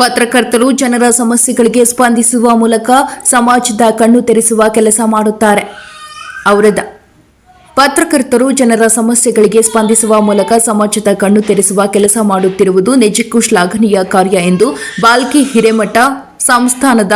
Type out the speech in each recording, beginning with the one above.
ಪತ್ರಕರ್ತರು ಜನರ ಸಮಸ್ಯೆಗಳಿಗೆ ಸ್ಪಂದಿಸುವ ಮೂಲಕ ಸಮಾಜದ ಕಣ್ಣು ತೆರೆಸುವ ಕೆಲಸ ಮಾಡುತ್ತಾರೆ. ಅವರದ ಪತ್ರಕರ್ತರು ಜನರ ಸಮಸ್ಯೆಗಳಿಗೆ ಸ್ಪಂದಿಸುವ ಮೂಲಕ ಸಮಾಜದ ಕಣ್ಣು ತೆರೆಸುವ ಕೆಲಸ ಮಾಡುತ್ತಿರುವುದು ನಿಜಕ್ಕೂ ಶ್ಲಾಘನೀಯ ಕಾರ್ಯ ಎಂದು ಬಾಲ್ಕಿ ಹಿರೇಮಠ ಸಂಸ್ಥಾನದ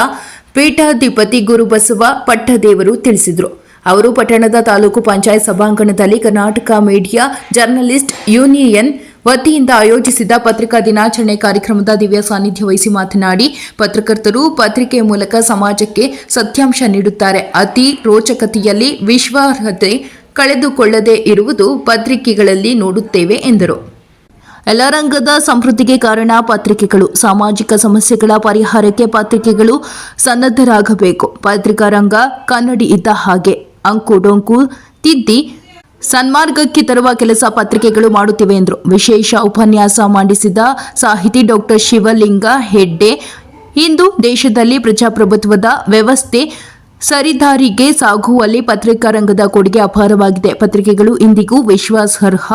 ಪೀಠಾಧಿಪತಿ ಗುರುಬಸವ ಪಟ್ಟದೇವರು ತಿಳಿಸಿದರು. ಅವರು ಪಟ್ಟಣದ ತಾಲೂಕು ಪಂಚಾಯತ್ ಸಭಾಂಗಣದಲ್ಲಿ ಕರ್ನಾಟಕ ಮೀಡಿಯಾ ಜರ್ನಲಿಸ್ಟ್ ಯೂನಿಯನ್ ವತಿಯಿಂದ ಆಯೋಜಿಸಿದ ಪತ್ರಿಕಾ ದಿನಾಚರಣೆ ಕಾರ್ಯಕ್ರಮದ ದಿವ್ಯ ಸಾನ್ನಿಧ್ಯ ವಹಿಸಿ ಮಾತನಾಡಿ, ಪತ್ರಕರ್ತರು ಪತ್ರಿಕೆ ಮೂಲಕ ಸಮಾಜಕ್ಕೆ ಸತ್ಯಾಂಶ ನೀಡುತ್ತಾರೆ. ಅತಿ ರೋಚಕತೆಯಲ್ಲಿ ವಿಶ್ವಾರ್ಹತೆ ಕಳೆದುಕೊಳ್ಳದೇ ಇರುವುದು ಪತ್ರಿಕೆಗಳಲ್ಲಿ ನೋಡುತ್ತೇವೆ, ಎಂದರು. ಎಲ್ಲ ರಂಗದ ಸಮೃದ್ಧಿಗೆ ಕಾರಣ ಪತ್ರಿಕೆಗಳು. ಸಾಮಾಜಿಕ ಸಮಸ್ಯೆಗಳ ಪರಿಹಾರಕ್ಕೆ ಪತ್ರಿಕೆಗಳು ಸನ್ನದ್ಧರಾಗಬೇಕು. ಪತ್ರಿಕಾ ರಂಗ ಕನ್ನಡಿ ಇದ್ದ ಹಾಗೆ. ಅಂಕು ಡೊಂಕು ತಿದ್ದಿ ಸನ್ಮಾರ್ಗಕ್ಕೆ ತರುವ ಕೆಲಸ ಪತ್ರಿಕೆಗಳು ಮಾಡುತ್ತಿವೆ ಎಂದರು. ವಿಶೇಷ ಉಪನ್ಯಾಸ ಮಂಡಿಸಿದ ಸಾಹಿತಿ ಡಾಕ್ಟರ್ ಶಿವಲಿಂಗ ಹೆಡ್ಡೆ. ಇಂದು ದೇಶದಲ್ಲಿ ಪ್ರಜಾಪ್ರಭುತ್ವದ ವ್ಯವಸ್ಥೆ ಸರಿದಾರಿಗೆ ಸಾಗುವಲ್ಲಿ ಪತ್ರಿಕಾ ರಂಗದ ಕೊಡುಗೆ ಅಪಾರವಾಗಿದೆ. ಪತ್ರಿಕೆಗಳು ಇಂದಿಗೂ ವಿಶ್ವಾಸಾರ್ಹ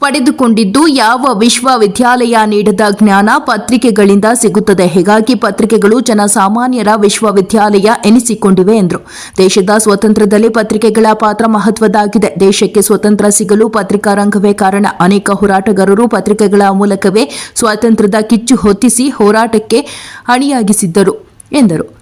ಪಡೆದುಕೊಂಡಿದ್ದು ಯಾವ ವಿಶ್ವವಿದ್ಯಾಲಯ ನೀಡದ ಜ್ಞಾನ ಪತ್ರಿಕೆಗಳಿಂದ ಸಿಗುತ್ತದೆ? ಹೀಗಾಗಿ ಪತ್ರಿಕೆಗಳು ಜನಸಾಮಾನ್ಯರ ವಿಶ್ವವಿದ್ಯಾಲಯ ಎನಿಸಿಕೊಂಡಿವೆ ಎಂದರು. ದೇಶದ ಸ್ವಾತಂತ್ರ್ಯದಲ್ಲಿ ಪತ್ರಿಕೆಗಳ ಪಾತ್ರ ಮಹತ್ವದಾಗಿದೆ ದೇಶಕ್ಕೆ ಸ್ವತಂತ್ರ ಸಿಗಲು ಪತ್ರಿಕಾ ರಂಗವೇ ಕಾರಣ. ಅನೇಕ ಹೋರಾಟಗಾರರು ಪತ್ರಿಕೆಗಳ ಮೂಲಕವೇ ಸ್ವಾತಂತ್ರ್ಯದ ಕಿಚ್ಚು ಹೊತ್ತಿಸಿ ಹೋರಾಟಕ್ಕೆ ಅಣಿಯಾಗಿಸಿದ್ದರು ಎಂದರು.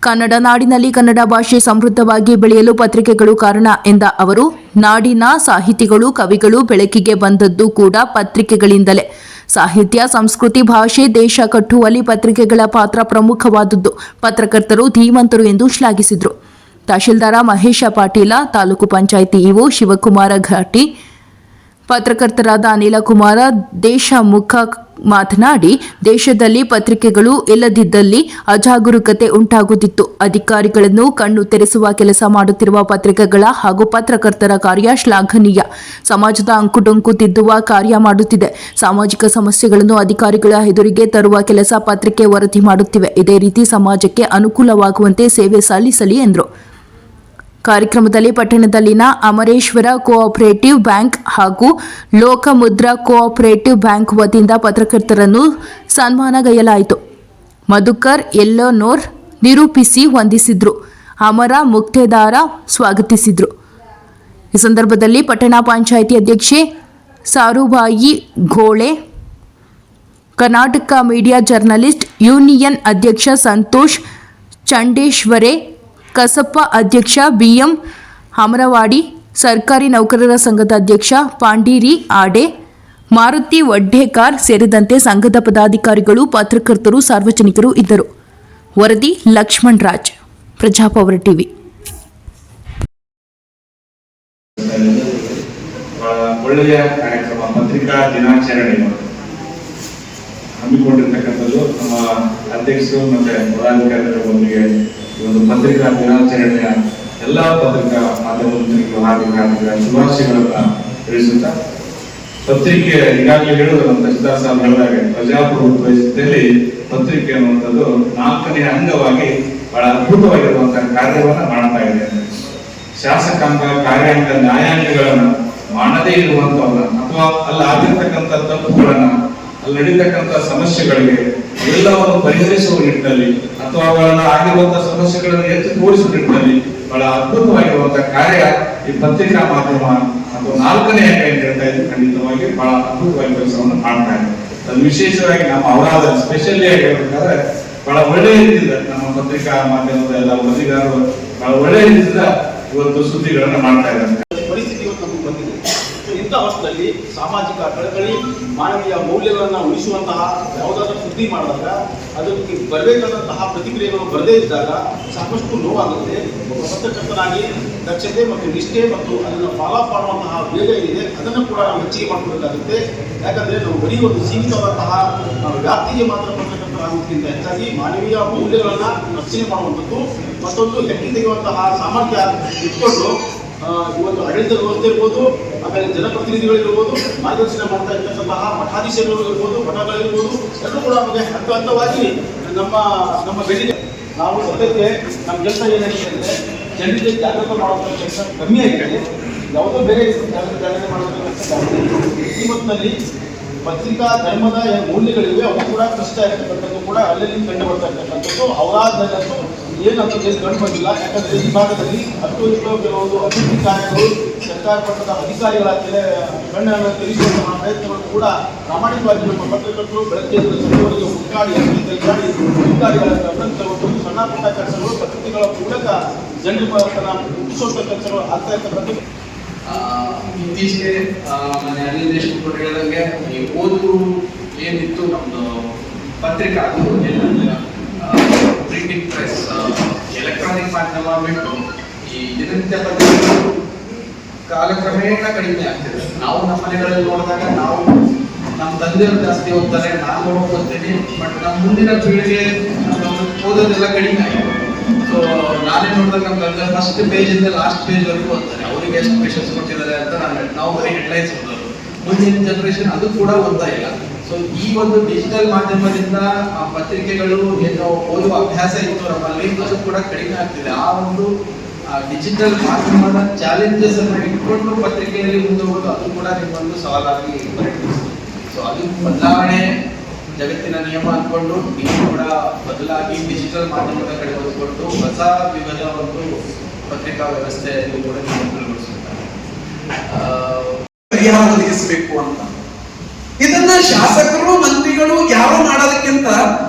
ಕನ್ನಡ ನಾಡಿನಲ್ಲಿ ಕನ್ನಡ ಭಾಷೆ ಸಮೃದ್ಧವಾಗಿ ಬೆಳೆಯಲು ಪತ್ರಿಕೆಗಳು ಕಾರಣ ಎಂದ ಅವರು ನಾಡಿನ ಸಾಹಿತಿಗಳು, ಕವಿಗಳು ಬೆಳಕಿಗೆ ಬಂದದ್ದು ಕೂಡ ಪತ್ರಿಕೆಗಳಿಂದಲೇ. ಸಾಹಿತ್ಯ, ಸಂಸ್ಕೃತಿ, ಭಾಷೆ, ದೇಶ ಕಟ್ಟುವಲ್ಲಿ ಪತ್ರಿಕೆಗಳ ಪಾತ್ರ ಪ್ರಮುಖವಾದದ್ದು. ಪತ್ರಕರ್ತರು ಧೀಮಂತರು ಎಂದು ಶ್ಲಾಘಿಸಿದರು. ತಹಶೀಲ್ದಾರ ಮಹೇಶ ಪಾಟೀಲ, ತಾಲೂಕು ಪಂಚಾಯಿತಿ ಇಒ ಶಿವಕುಮಾರ ಘಾಟಿ ಪತ್ರಕರ್ತರಾದ ಅನಿಲ ಕುಮಾರ, ದೇಶಮುಖ ಮಾತನಾಡಿ, ದೇಶದಲ್ಲಿ ಪತ್ರಿಕೆಗಳು ಇಲ್ಲದಿದ್ದಲ್ಲಿ ಅಜಾಗರೂಕತೆ ಉಂಟಾಗುತ್ತಿತ್ತು. ಅಧಿಕಾರಿಗಳನ್ನು ಕಣ್ಣು ತೆರೆಸುವ ಕೆಲಸ ಮಾಡುತ್ತಿರುವ ಪತ್ರಿಕೆಗಳ ಹಾಗೂ ಪತ್ರಕರ್ತರ ಕಾರ್ಯ ಶ್ಲಾಘನೀಯ. ಸಮಾಜದ ಅಂಕುಡೊಂಕು ತಿದ್ದುವ ಕಾರ್ಯ ಮಾಡುತ್ತಿದೆ. ಸಾಮಾಜಿಕ ಸಮಸ್ಯೆಗಳನ್ನು ಅಧಿಕಾರಿಗಳ ಎದುರಿಗೆ ತರುವ ಕೆಲಸ ಪತ್ರಿಕೆ ವರದಿ ಮಾಡುತ್ತಿವೆ. ಇದೇ ರೀತಿ ಸಮಾಜಕ್ಕೆ ಅನುಕೂಲವಾಗುವಂತೆ ಸೇವೆ ಸಲ್ಲಿಸಲಿ ಎಂದರು. ಕಾರ್ಯಕ್ರಮದಲ್ಲಿ ಪಟ್ಟಣದಲ್ಲಿನ ಅಮರೇಶ್ವರ ಕೋಆಪರೇಟಿವ್ ಬ್ಯಾಂಕ್ ಹಾಗೂ ಲೋಕಮುದ್ರಾ ಕೋಆಪರೇಟಿವ್ ಬ್ಯಾಂಕ್ ವತಿಯಿಂದ ಪತ್ರಕರ್ತರನ್ನು ಸನ್ಮಾನಗೈಯಲಾಯಿತು ಮಧುಕರ್ ಎಲ್ಲೋನೋರ್ ನಿರೂಪಿಸಿ ವಂದಿಸಿದ್ರು. ಅಮರ ಮುಕ್ತೇದಾರ ಸ್ವಾಗತಿಸಿದ್ರು. ಈ ಸಂದರ್ಭದಲ್ಲಿ ಪಟ್ಟಣ ಪಂಚಾಯಿತಿ ಅಧ್ಯಕ್ಷೆ Sarubai Ghole Karnataka media journalist union ಅಧ್ಯಕ್ಷ ಸಂತೋಷ್ ಚಂಡೇಶ್ವರೆ ಕಸಪ್ಪ ಅಧ್ಯಕ್ಷ ಬಿಎಂ ಅಮರವಾಡಿ, ಸರ್ಕಾರಿ ನೌಕರರ ಸಂಘದ ಅಧ್ಯಕ್ಷ ಪಾಂಡೀರಿ ಆಡೆ, ಮಾರುತಿ ವಡ್ಡೇಕಾರ್ ಸೇರಿದಂತೆ ಸಂಘದ ಪದಾಧಿಕಾರಿಗಳು, ಪತ್ರಕರ್ತರು, ಸಾರ್ವಜನಿಕರು ಇದ್ದರು. ವರದಿ ಲಕ್ಷ್ಮಣ್ ರಾಜ್, ಪ್ರಜಾಪವರ್ ಟಿವಿ. ಒಳ್ಳೆಯ ಕಾರ್ಯಕ್ರಮ, ಪತ್ರಿಕಾ ದಿನಾಚರಣೆ ಹಮ್ಮಿಕೊಂಡಿರ್ತಕ್ಕಂಥದ್ದು ನಮ್ಮ ಅಧ್ಯಕ್ಷರು ಮತ್ತೆ ಪದಾಧಿಕಾರಿಗಳ ಒಂದಿಗೆ ಈ ಒಂದು ಪತ್ರಿಕಾ ದಿನಾಚರಣೆಯ ಎಲ್ಲ ಪತ್ರಿಕಾ ಮಾಧ್ಯಮ ಹಾಗೂ ಶುಭಾಶಯಗಳನ್ನ ತಿಳಿಸುತ್ತಾ, ಪತ್ರಿಕೆ ಈಗಾಗಲೇ ನಮ್ಮ ತಹಶೀಲ್ದಾರ್ ಸಾಹೇಬ್ ಹೇಳಿದಾಗೆ ಪ್ರಜಾಪ್ರಭುತ್ವ ಪತ್ರಿಕೆ ಅನ್ನುವಂಥದ್ದು ನಾಲ್ಕನೆಯ ಅಂಗವಾಗಿ ಬಹಳ ಅದ್ಭುತವಾಗಿರುವಂತಹ ಕಾರ್ಯವನ್ನು ಮಾಡ್ತಾ ಇದೆ. ಶಾಸಕಾಂಗ ಕಾರ್ಯಾಂಗ, ನ್ಯಾಯಾಂಗಗಳನ್ನ ಮಾಡದೇ ಇರುವಂತವನ್ನ ಅಥವಾ ಅಲ್ಲಿ ಆಗಿರ್ತಕ್ಕಂಥ ತಪ್ಪುಗಳನ್ನ, ಅಲ್ಲಿ ನಡೀತಕ್ಕಂಥ ಸಮಸ್ಯೆಗಳಿಗೆ ಎಲ್ಲವನ್ನು ಪರಿಹರಿಸುವ ನಿಟ್ಟಿನಲ್ಲಿ ಅಥವಾ ಅವುಗಳನ್ನ ಆಗಿರುವಂತಹ ಸಮಸ್ಯೆಗಳನ್ನು ಎತ್ತಿ ತೋರಿಸುವ ನಿಟ್ಟಿನಲ್ಲಿ ಬಹಳ ಅದ್ಭುತವಾಗಿರುವಂತಹ ಕಾರ್ಯ ಈ ಪತ್ರಿಕಾ ಮಾಧ್ಯಮ ಅಥವಾ ನಾಲ್ಕನೇ ಅಂಕ ಏನ್ ಹೇಳ್ತಾ ಇದ್ದು ಖಂಡಿತವಾಗಿ ಬಹಳ ಅದ್ಭುತವಾಗಿ ಕೆಲಸವನ್ನು ಮಾಡ್ತಾ ಇದೆ ಅದು ವಿಶೇಷವಾಗಿ ನಮ್ಮ ಅವರಾದ ಸ್ಪೆಷಲಿ ಆಗಿ ಹೇಳ್ಬೇಕಾದ್ರೆ ಬಹಳ ಒಳ್ಳೆಯ ರೀತಿಯಿಂದ ನಮ್ಮ ಪತ್ರಿಕಾ ಮಾಧ್ಯಮದ ಎಲ್ಲ ವರದಿಗಾರರು ಬಹಳ ಒಳ್ಳೆಯ ರೀತಿಯಿಂದ ಇವತ್ತು ಸುದ್ದಿಗಳನ್ನು ಮಾಡ್ತಾ ಇದ್ದಾರೆ ಪರಿಸ್ಥಿತಿ ಇವತ್ತು ನಮಗೆ ಬಂದಿದೆ ಸೊ ಇಂಥ ಅವಸ್ಥೆಯಲ್ಲಿ ಸಾಮಾಜಿಕ ಕಳಕಳಿ, ಮಾನವೀಯ ಮೌಲ್ಯಗಳನ್ನು ಉಳಿಸುವಂತಹ ಯಾವುದಾದ್ರೂ ಸುದ್ದಿ ಮಾಡಿದಾಗ ಅದಕ್ಕೆ ಬರಬೇಕಾದಂತಹ ಪ್ರತಿಕ್ರಿಯೆಗಳು ಬರದೇ ಇದ್ದಾಗ ಸಾಕಷ್ಟು ನೋವಾಗುತ್ತೆ. ಒಬ್ಬ ಪತ್ರಕರ್ತನಾಗಿ ದಕ್ಷತೆ ಮತ್ತು ನಿಷ್ಠೆ ಮತ್ತು ಅದನ್ನು ಫಾಲೋ ಮಾಡುವಂತಹ ವೇಗ ಏನಿದೆ, ಅದನ್ನು ಕೂಡ ನಾವು ಹೆಚ್ಚಿಗೆ ಮಾಡಬೇಕಾಗುತ್ತೆ ಯಾಕಂದರೆ ನಾವು ಬರೀ ಒಂದು ಸೀಮಿತವಾದಂತಹ ವ್ಯಾಪ್ತಿಗೆ ಮಾತ್ರ ಪತ್ರಕರ್ತರಾಗುವುದಕ್ಕಿಂತ ಹೆಚ್ಚಾಗಿ ಮಾನವೀಯ ಮೌಲ್ಯಗಳನ್ನು ರಕ್ಷಣೆ ಮಾಡುವಂಥದ್ದು ಮತ್ತೊಂದು ಹೆಕ್ಕಿ ತೆಗೆಯುವಂತಹ ಸಾಮರ್ಥ್ಯ ಇಟ್ಕೊಂಡು ಇವತ್ತು ಆಡಳಿತ ವ್ಯವಸ್ಥೆ ಇರ್ಬೋದು ಆಮೇಲೆ ಜನಪ್ರತಿನಿಧಿಗಳಿರ್ಬೋದು, ಮಾರ್ಗದರ್ಶನ ಮಾಡ್ತಾ ಇರ್ತಕ್ಕಂತಹ ಮಠಾಧೀಶರು ಇರ್ಬೋದು, ಮಠಗಳಿರ್ಬೋದು, ಎಲ್ಲರೂ ಕೂಡ ನಮಗೆ ಹಂತ ಹಂತವಾಗಿ ನಮ್ಮ ನಮ್ಮ ಬೆಳಿಗ್ಗೆ ನಾವು ಸದ್ಯಕ್ಕೆ ನಮ್ಮ ಕೆಲಸ ಏನಾಗಿದೆ ಅಂದರೆ, ಜನರಿಗೆ ಜಾಗೃತ ಮಾಡುವಂಥ ಕೆಲಸ ಕಮ್ಮಿ ಆಗಿದೆ. ಯಾವುದೋ ಬೇರೆ ಜಾಗೃತಿ ಜಾಗೃತಿ ಮಾಡುವಂಥ ಕೆಲಸ. ಈ ಹೊತ್ತಿನಲ್ಲಿ ಪತ್ರಿಕಾ ಧರ್ಮದ ಮೌಲ್ಯಗಳಿವೆ, ಅವು ಕೂಡ ಕಷ್ಟ ಇರ್ತಕ್ಕಂಥದ್ದು ಕೂಡ ಅಲ್ಲಲ್ಲಿ ಕಂಡು ಬರ್ತಾ ಏನು ಕಂಡು ಬಂದಿಲ್ಲ. ಯಾಕಂದ್ರೆ ಈ ಭಾಗದಲ್ಲಿ ಹತ್ತು ಇಷ್ಟು ಕೆಲವೊಂದು ಅಭಿವೃದ್ಧಿ ಕಾರ್ಯಗಳು ಸರ್ಕಾರ ಮಟ್ಟದ ಅಧಿಕಾರಿಗಳ ಕೆಲ ಕಣ್ಣನ್ನು ತೆರೆಸುವಂತಹ ಪ್ರಯತ್ನಗಳು ಕೂಡ ಪ್ರಾಮಾಣಿಕವಾಗಿ ನಮ್ಮ ಪತ್ರಕರ್ತರು ಬೆಳಗ್ಗೆ ಸಚಿವರಿಗೆ ಅಲ್ಲಿ ಕೈಗಾಡಿ ಅಧಿಕಾರಿಗಳ ತಗೊಂಡು ಸಣ್ಣ ಪುಟ್ಟ ಕೆಲಸಗಳು ಪತ್ರಿಕೆಗಳ ಮೂಲಕ ಜನರ ಮುಟ್ಟಿಸುವಂಥ ಕೆಲಸಗಳು ಆಗ್ತಾ ಇರ್ತಕ್ಕಂಥದ್ದು. ಆ, ಇತ್ತೀಚೆಗೆ ಆ, ಮೊನ್ನೆ ಅನಿಲ್ ದೇಶಮುಖರು ಹೇಳಿದಂಗೆ ಓದು ಏನಿತ್ತು ನಮ್ಮದು ಪತ್ರಿಕೆ ಅದು ಪ್ರಿಂಟಿಂಗ್ ಪ್ರೆಸ್ ಎಲೆಕ್ಟ್ರಾನಿಕ್ ಮಾಧ್ಯಮ ಬಿಟ್ಟು ಈ ದಿನನಿತ್ಯ ಪತ್ರಿಕೆಗಳು ಕಾಲಕ್ರಮೇಣ ಕಡಿಮೆ ಆಗ್ತಿದೆ. ನಾವು ನಮ್ಮ ಮನೆಗಳಲ್ಲಿ ನೋಡಿದಾಗ ನಾವು ನಮ್ಮ ತಂದೆಯವರು ಜಾಸ್ತಿ ಓದ್ತಾರೆ, ನಾನು ಓದ್ತೀನಿ ಬಟ್ ನಮ್ಮ ಮುಂದಿನ ಪೀಳಿಗೆ ಓದೋದೆಲ್ಲ ಕಡಿಮೆ ಆಗಿದೆ. ಸೊ ನಾನೇ ನೋಡಿದಾಗ ನಮ್ಮ ತಂದೆ ಫಸ್ಟ್ ಇಂದ ಲಾಸ್ಟ್ ಪೇಜ್ ವರೆಗೂ ಓದ್ತಾರೆ. ಅವರಿಗೆ ಎಷ್ಟು ಪೇಷನ್ಸ್ ಕೊಟ್ಟಿದ್ದಾರೆ ಅಂತ ನಾನು ನಾವು ಬರೀ ಹೆಡ್ಲೈನ್ಸ್ ಓದೋದು. ಮುಂದಿನ ಜನರೇಷನ್ ಅದು ಕೂಡ ಓದ್ತಾ ಇಲ್ಲ. ಸೊ ಈ ಒಂದು ಡಿಜಿಟಲ್ ಮಾಧ್ಯಮದಿಂದ ಆ ಪತ್ರಿಕೆಗಳು ಏನು ಓದುವ ಅಭ್ಯಾಸ ಇತ್ತು ನಮ್ಮಲ್ಲಿ ಅದು ಕೂಡ ಕಡಿಮೆ ಆಗ್ತಿದೆ. ಆ ಒಂದು ಡಿಜಿಟಲ್ ಮಾಧ್ಯಮದ ಚಾಲೆಂಜಸ್ ಅನ್ನು ಇಟ್ಕೊಂಡು ಪತ್ರಿಕೆಯಲ್ಲಿ ಮುಂದೆ ಹೋಗೋದು ಅದು ಕೂಡ ನಿಮ್ಮೊಂದು ಸವಾಲಾಗಿ ಸೊ ಅದು ಬದಲಾವಣೆ ಜಗತ್ತಿನ ನಿಯಮ ಅನ್ಕೊಂಡು ನೀವು ಕೂಡ ಬದಲಾಗಿ ಡಿಜಿಟಲ್ ಮಾಧ್ಯಮದ ಕಡೆ ಹೊಂದ್ಕೊಂಡು ಹೊಸ ವಿಧದ ಒಂದು ಪತ್ರಿಕಾ ವ್ಯವಸ್ಥೆಯಲ್ಲಿ ಕೂಡ ಪರಿಹಾರ ಒದಗಿಸಬೇಕು ಅಂತ. ಇದನ್ನ ಶಾಸಕರು ಮಂತ್ರಿಗಳು ಯಾರು ಮಾಡೋದಕ್ಕಿಂತ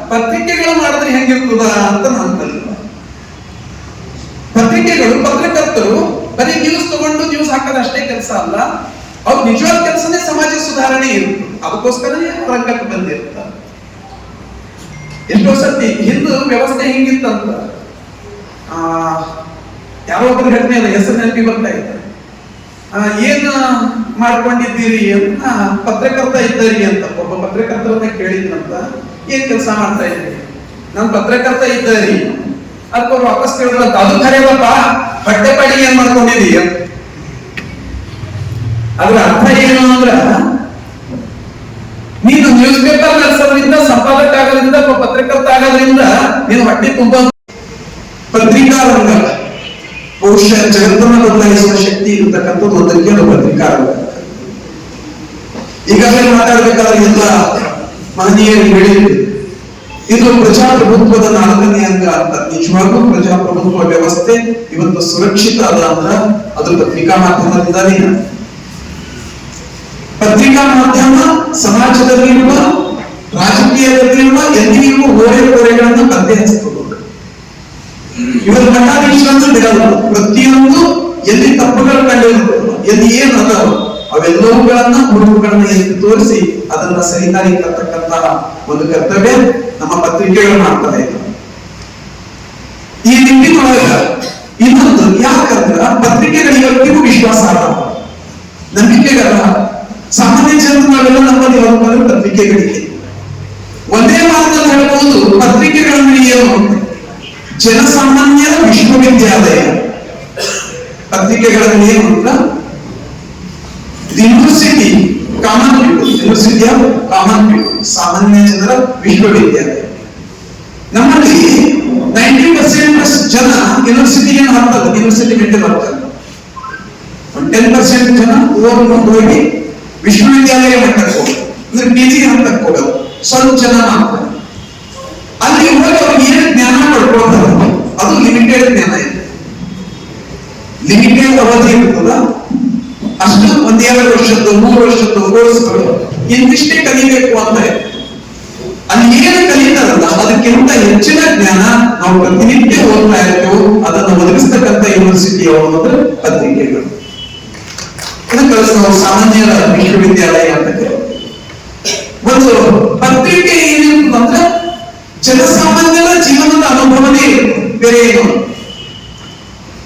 ಪತ್ರಿಕೆಗಳು ಮಾಡಿದ್ರೆ ಹೆಂಗಿರ್ತದ ಅಂತ ನಾನು ಕಲಿತ. ಪತ್ರಿಕೆಗಳು ಪತ್ರಕರ್ತರು ಬರೀ ನ್ಯೂಸ್ ತಗೊಂಡು ನ್ಯೂಸ್ ಹಾಕೋದು ಅಷ್ಟೇ ಕೆಲಸ ಅಲ್ಲ. ಅವ್ರು ನಿಜವಾದ ಕೆಲಸನೇ ಸಮಾಜ ಸುಧಾರಣೆ ಇರುತ್ತೆ. ಅದಕ್ಕೋಸ್ಕರನೇ ರಂಗಕ್ಕೆ ಬಂದಿರ್ತಾರೆ. ಎಷ್ಟೋ ಸತಿ ಹಿಂದೂ ವ್ಯವಸ್ಥೆ ಹೆಂಗಿತ್ತಂತ? ಆ ಯಾರೋ ಒಬ್ಬರು ಘಟನೆ ಅಲ್ಲ ಹೆಸರು ನೆನಪಿ ಬರ್ತಾ ಇದ್ದಾರೆ. ಆ, ಏನ್ ಮಾಡ್ಕೊಂಡಿದ್ದೀರಿ ಅಂತ ಪತ್ರಕರ್ತ ಇದ್ದರಿ ಅಂತ, ಒಬ್ಬ ಪತ್ರಕರ್ತರನ್ನ ಕೇಳಿದ್ನಂತ ಏನ್ ಕೆಲಸ ಮಾಡ್ತಾ ಇದ್ದೀರಿ ನಾನು ಪತ್ರಕರ್ತ ಇದ್ದರಿ. ಅದಕ್ಕೆ ವಾಪಸ್ ಕೇಳಿದ್ರಂತ ಅದು ಖರೇವಪ್ಪ ಬಟ್ಟೆ ಪಾಡಿಗೆ ಏನ್ ಮಾಡ್ಕೊಂಡಿದೀಯ ಅದ್ರ ಅರ್ಥ ಏನು ಅಂದ್ರ, ನೀನು ನ್ಯೂಸ್ ಪೇಪರ್ ನಡೆಸೋದ್ರಿಂದ ಸಂಪಾದಕ ಆಗೋದ್ರಿಂದ ಪತ್ರಕರ್ತ ಆಗೋದ್ರಿಂದ, ನೀನು ಹೊಟ್ಟೆ ತುಂಬ ಪತ್ರಿಕಾ ರಂಗ ಜಗತ್ತನ್ನ ಬದಲಾಯಿಸುವ ಶಕ್ತಿ ಇರತಕ್ಕಂಥದ್ದು ಅದಕ್ಕೆ ಪತ್ರಿಕಾ ರಂಗ ಈಗಾಗಲೇ ಮಾತಾಡಬೇಕಾದ್ರೆ ಎಲ್ಲ ಮಹನೀಯರು ಹೇಳಿದ್ರು ಇದು ಪ್ರಜಾಪ್ರಭುತ್ವದ ನಾಲ್ಕನೇ ಅಂಗ ಅಂತ. ನಿಜವಾಗ್ಲೂ ಪ್ರಜಾಪ್ರಭುತ್ವ ವ್ಯವಸ್ಥೆ ಇವತ್ತು ಸುರಕ್ಷಿತ ಅದ ಅಂದ್ರ ಅದು ಪತ್ರಿಕಾ ಮಾಧ್ಯಮದಿಂದಾನೇ ಪತ್ರಿಕಾ ಮಾಧ್ಯಮ ಸಮಾಜದಲ್ಲಿರುವ, ರಾಜಕೀಯದಲ್ಲಿರುವ ಎಲ್ಲಿರುವ ಹೋರೆ ಹೊರೆಗಳನ್ನು ಪತ್ತೆ ಹಚ್ತದೆ ಇವರ ವಿಶ್ವಾಸ ಬಿಡಲ್ಲ ಪ್ರತಿಯೊಂದು ಎಲ್ಲಿ ತಪ್ಪುಗಳು ಕಂಡಿರುತ್ತೆ, ಎಲ್ಲಿ ಏನು ಅದಾವ ಅವೆಲ್ಲವುಗಳನ್ನ ಹುಡುಗುಗಳನ್ನ ಎಲ್ಲಿ ತೋರಿಸಿ ಅದನ್ನ ಸರಿದಾರಿ ಕರ್ತಕ್ಕಂತಹ ಒಂದು ಕರ್ತವ್ಯ ನಮ್ಮ ಪತ್ರಿಕೆಗಳು ಮಾಡ್ತಾ ಇದ್ದಾರೆ ಈ ನಿಟ್ಟಿನೊಳಗ ಇನ್ನೊಂದು ಯಾಕಂದ್ರ ಪತ್ರಿಕೆಗಳು ವಿಶ್ವಾಸ ಆಗಲ್ಲ ನಂಬಿಕೆಗಳ ಸಾಮಾನ್ಯ ಜನರನ್ನೆಲ್ಲ ನಮ್ಮಲ್ಲಿ ಹೋಗ್ತಾರೆ ಪತ್ರಿಕೆಗಳಿಗೆ. ಒಂದೇ ಮಾತನ್ನು ಹೇಳಬಹುದು ಪತ್ರಿಕೆಗಳನ್ನು ಏನು ಜನಸಾಮಾನ್ಯರ ವಿಶ್ವವಿದ್ಯಾಲಯ ಪತ್ರಿಕೆಗಳಲ್ಲಿ ಏನು ಅಂತ university common people university of common people ಸಾಮಾನ್ಯ ಜನರ ವಿಶ್ವವಿದ್ಯಾಲಯ ನಮ್ಮಲ್ಲಿ ನೈಂಟಿ ಪರ್ಸೆಂಟ್ ಜನ ಯೂನಿವರ್ಸಿಟಿಗೆ ಹಾಕ್ತಾರೆ ಯೂನಿವರ್ಸಿಟಿ ಮೆಂಟಲ್ ಹಾಕ್ತಾರೆ ಒಂದು ಟೆನ್ ಪರ್ಸೆಂಟ್ ಜನ ಓದ್ಕೊಂಡು ಹೋಗಿ ವಿಶ್ವವಿದ್ಯಾಲಯ ಮಟ್ಟಕ್ಕೆ ಹೋಗೋದು ಅಂದ್ರೆ ಪಿ ಜಿ ಹಂತಕ್ಕೆ ಹೋಗೋದು ಸ್ವಲ್ಪ ಜನ ಮಾಡ್ತಾರೆ ಅಲ್ಲಿ ಹೋಗಿ ಅವ್ರಿಗೆ ಏನು ಜ್ಞಾನ ಪಡ್ಕೊಳ್ತಾರೆ ಅದು ಲಿಮಿಟೆಡ್ ಜ್ಞಾನ ಇದೆ ಲಿಮಿಟೆಡ್ ಅವಧಿ ಇರ್ತದ ಅಷ್ಟು ಒಂದೆರಡು ವರ್ಷದ್ದು, ಮೂರು ವರ್ಷದ್ದು ಕೋರ್ಸ್ಗಳು ಇಂತಿಷ್ಟೇ ಕಲಿಬೇಕು ಅಂತ. ಅಲ್ಲಿ ಏನು ಕಲಿತಾರಲ್ಲ, ಅದಕ್ಕಿಂತ ಹೆಚ್ಚಿನ ಜ್ಞಾನ ನಾವು ಪ್ರತಿನಿತ್ಯ ಓದ್ತಾ ಇರ್ತೇವೆ, ಅದನ್ನು ಒದಗಿಸ್ತಕ್ಕಂಥ ಯೂನಿವರ್ಸಿಟಿ ಅನ್ನೋದು ಪತ್ರಿಕೆಗಳು ಅದಕ್ಕೆ ನಾವು ಸಾಮಾನ್ಯ ವಿಶ್ವವಿದ್ಯಾಲಯ ಅಂತ ಕೇಳಿ ಒಂದು ಪತ್ರಿಕೆ ಏನಿರ್ತದಂದ್ರೆ ಜನಸಾಮಾನ್ಯರ ಜೀವನದ ಅನುಭವನೇ. ಬೇರೆ ಏನು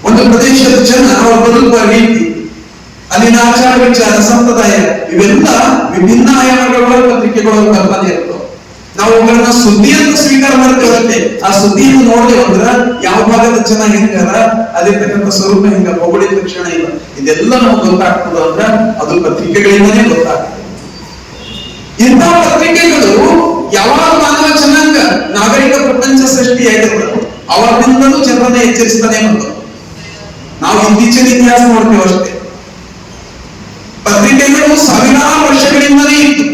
ಒಂದು ಪ್ರದೇಶದ ಜನ ಅವರ ಬದುಕುವ ರೀತಿ ಆಚಾರ ವಿಚಾರ, ಸಂಪ್ರದಾಯ, ಇವೆಲ್ಲ ವಿಭಿನ್ನ ಆಯಾಮಗಳ ಪತ್ರಿಕೆಗಳು ಕಲ್ಪನೆ ಇರ್ತವೆ ನಾವು ಅವುಗಳನ್ನ ಸುದ್ದಿಯನ್ನು ಅಂತ ಸ್ವೀಕಾರ ಮಾಡ್ತೇವಂತೆ ಆ ಸುದ್ದಿಯನ್ನು ನೋಡಿ ಅಂದ್ರ ಯಾವ ಭಾಗದ ಜನ ಹೆಂಗಾರ ಅದಿರ್ತಕ್ಕಂಥ ಸ್ವರೂಪ ಹೆಂಗ ಭೌಗೋಳಿಕ ಲಕ್ಷಣ ಇಲ್ಲ ಇದೆಲ್ಲ ನಮ್ಗೆ ಗೊತ್ತಾಗ್ತದ ಅಂದ್ರ ಅದು ಪತ್ರಿಕೆಗಳಿಂದನೇ ಗೊತ್ತಾಗ್ತದೆ. ಇಂಥ ಪತ್ರಿಕೆಗಳು ಯಾವಾಗ ಮಾನವ ಜನಾಂಗ, ನಾಗರಿಕ ಪ್ರಪಂಚ ಸೃಷ್ಟಿಯಾಗಿರ್ತದೆ ಅವರಿಂದಲೂ ಜನರನ್ನ ಎಚ್ಚರಿಸ್ತಾನೆ ಬಂದವು. ನಾವು ಇತ್ತೀಚಿನ ಇತಿಹಾಸ ನೋಡ್ತೇವೆ ಅಷ್ಟೇ. ಪತ್ರಿಕೆಗಳು ಸಾವಿರಾರು ವರ್ಷಗಳಿಂದಲೇ ಇತ್ತು